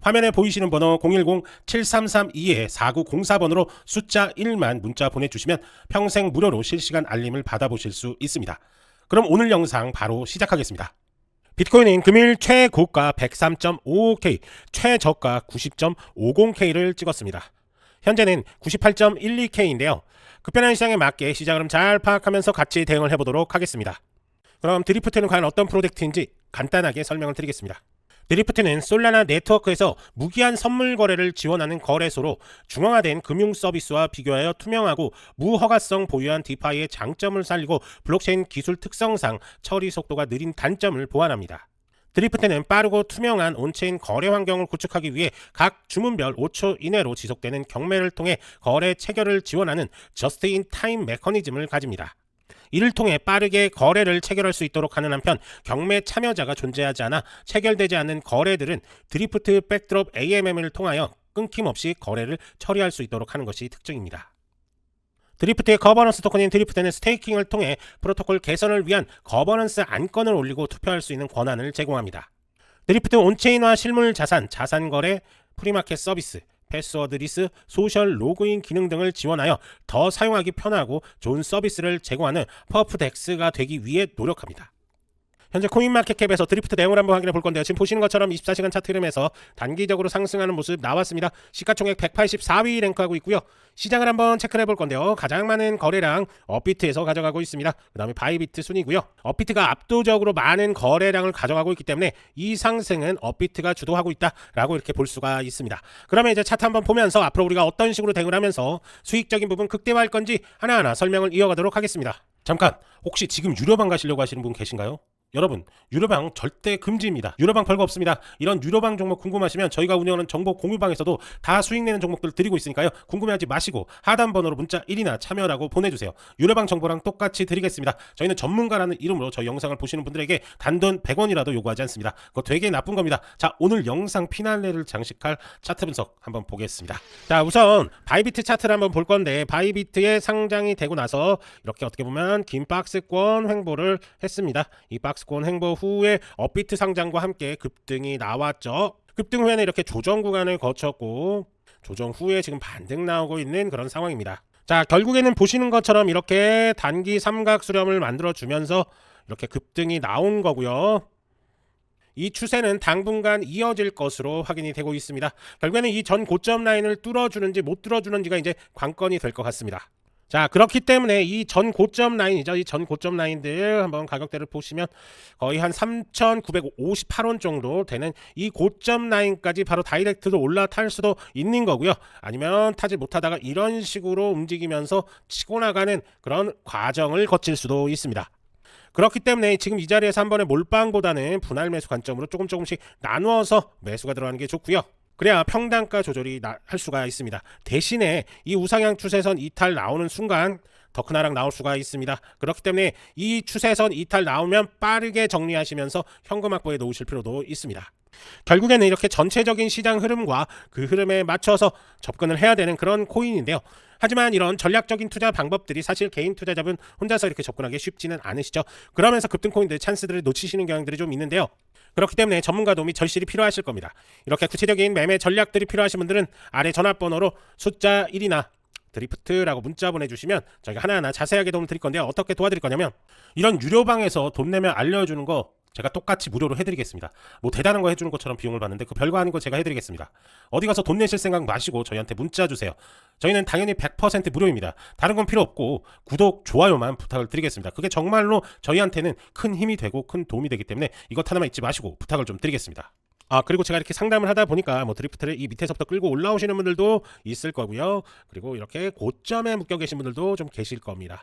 화면에 보이시는 번호 010-7332-4904번으로 숫자 1만 문자 보내주시면 평생 무료로 실시간 알림을 받아보실 수 있습니다. 그럼 오늘 영상 바로 시작하겠습니다. 비트코인은 금일 최고가 103.55K, 최저가 90.50K를 찍었습니다. 현재는 98.12K인데요. 급변한 시장에 맞게 시장 흐름 잘 파악하면서 같이 대응을 해보도록 하겠습니다. 그럼 드리프트는 과연 어떤 프로젝트인지 간단하게 설명을 드리겠습니다. 드리프트는 솔라나 네트워크에서 무기한 선물 거래를 지원하는 거래소로 중앙화된 금융 서비스와 비교하여 투명하고 무허가성 보유한 디파이의 장점을 살리고 블록체인 기술 특성상 처리 속도가 느린 단점을 보완합니다. 드리프트는 빠르고 투명한 온체인 거래 환경을 구축하기 위해 각 주문별 5초 이내로 지속되는 경매를 통해 거래 체결을 지원하는 저스트 인 타임 메커니즘을 가집니다. 이를 통해 빠르게 거래를 체결할 수 있도록 하는 한편 경매 참여자가 존재하지 않아 체결되지 않는 거래들은 드리프트 백드롭 AMM을 통하여 끊김없이 거래를 처리할 수 있도록 하는 것이 특징입니다. 드리프트의 거버넌스 토큰인 드리프트는 스테이킹을 통해 프로토콜 개선을 위한 거버넌스 안건을 올리고 투표할 수 있는 권한을 제공합니다. 드리프트 온체인화 실물 자산, 자산 거래, 프리마켓 서비스, 패스워드 리스, 소셜 로그인 기능 등을 지원하여 더 사용하기 편하고 좋은 서비스를 제공하는 퍼프덱스가 되기 위해 노력합니다. 현재 코인마켓캡에서 드리프트 내용을 한번 확인해 볼 건데요. 지금 보시는 것처럼 24시간 차트 흐름에서 단기적으로 상승하는 모습 나왔습니다. 시가총액 184위 랭크하고 있고요. 시장을 한번 체크해 볼 건데요. 가장 많은 거래량 업비트에서 가져가고 있습니다. 그 다음에 바이비트 순이고요. 업비트가 압도적으로 많은 거래량을 가져가고 있기 때문에 이 상승은 업비트가 주도하고 있다라고 이렇게 볼 수가 있습니다. 그러면 이제 차트 한번 보면서 앞으로 우리가 어떤 식으로 대응을 하면서 수익적인 부분 극대화할 건지 하나하나 설명을 이어가도록 하겠습니다. 잠깐 혹시 지금 유료방 가시려고 하시는 분 계신가요? 여러분 유료방 절대 금지입니다. 유료방 별거 없습니다. 이런 유료방 종목 궁금하시면 저희가 운영하는 정보 공유방에서도 다 수익 내는 종목들 드리고 있으니까요. 궁금해하지 마시고 하단 번호로 문자 1이나 참여라고 보내주세요. 유료방 정보랑 똑같이 드리겠습니다. 저희는 전문가라는 이름으로 저희 영상을 보시는 분들에게 단돈 100원이라도 요구하지 않습니다. 그거 되게 나쁜 겁니다. 자 오늘 영상 피날레를 장식할 차트 분석 한번 보겠습니다. 자 우선 바이비트 차트를 한번 볼 건데 바이비트에 상장이 되고 나서 이렇게 어떻게 보면 긴 박스권 횡보를 했습니다. 이 박스 박스권 행보 후에 업비트 상장과 함께 급등이 나왔죠. 급등 후에는 이렇게 조정 구간을 거쳤고 조정 후에 지금 반등 나오고 있는 그런 상황입니다. 자, 결국에는 보시는 것처럼 이렇게 단기 삼각 수렴을 만들어 주면서 이렇게 급등이 나온 거고요. 이 추세는 당분간 이어질 것으로 확인이 되고 있습니다. 결국에는 이 전 고점 라인을 뚫어주는지 못 뚫어주는지가 이제 관건이 될 것 같습니다. 자 그렇기 때문에 이 전 고점 라인이죠. 이 전 고점 라인들 한번 가격대를 보시면 거의 한 3,958원 정도 되는 이 고점 라인까지 바로 다이렉트로 올라탈 수도 있는 거고요. 아니면 타지 못하다가 이런 식으로 움직이면서 치고 나가는 그런 과정을 거칠 수도 있습니다. 그렇기 때문에 지금 이 자리에서 한 번에 몰빵보다는 분할 매수 관점으로 조금 조금씩 나누어서 매수가 들어가는 게 좋고요 그래야 평단가 조절이 나, 할 수가 있습니다. 대신에 이 우상향 추세선 이탈 나오는 순간 더큰 하락 나올 수가 있습니다. 그렇기 때문에 이 추세선 이탈 나오면 빠르게 정리하시면서 현금 확보에 놓으실 필요도 있습니다. 결국에는 이렇게 전체적인 시장 흐름과 그 흐름에 맞춰서 접근을 해야 되는 그런 코인인데요. 하지만 이런 전략적인 투자 방법들이 사실 개인 투자자분 혼자서 이렇게 접근하기 쉽지는 않으시죠. 그러면서 급등 코인들 찬스들을 놓치시는 경향들이 좀 있는데요. 그렇기 때문에 전문가 도움이 절실히 필요하실 겁니다. 이렇게 구체적인 매매 전략들이 필요하신 분들은 아래 전화번호로 숫자 1이나 드리프트라고 문자 보내주시면 저희가 하나하나 자세하게 도움 드릴 건데요. 어떻게 도와드릴 거냐면 이런 유료방에서 돈 내면 알려주는 거 제가 똑같이 무료로 해드리겠습니다. 뭐 대단한 거 해주는 것처럼 비용을 받는데 그 별거 아닌 거 제가 해드리겠습니다. 어디 가서 돈 내실 생각 마시고 저희한테 문자 주세요. 저희는 당연히 100% 무료입니다. 다른 건 필요 없고 구독, 좋아요만 부탁을 드리겠습니다. 그게 정말로 저희한테는 큰 힘이 되고 큰 도움이 되기 때문에 이것 하나만 잊지 마시고 부탁을 좀 드리겠습니다. 아 그리고 제가 이렇게 상담을 하다 보니까 뭐 드리프트를 이 밑에서부터 끌고 올라오시는 분들도 있을 거고요. 그리고 이렇게 고점에 묶여 계신 분들도 좀 계실 겁니다.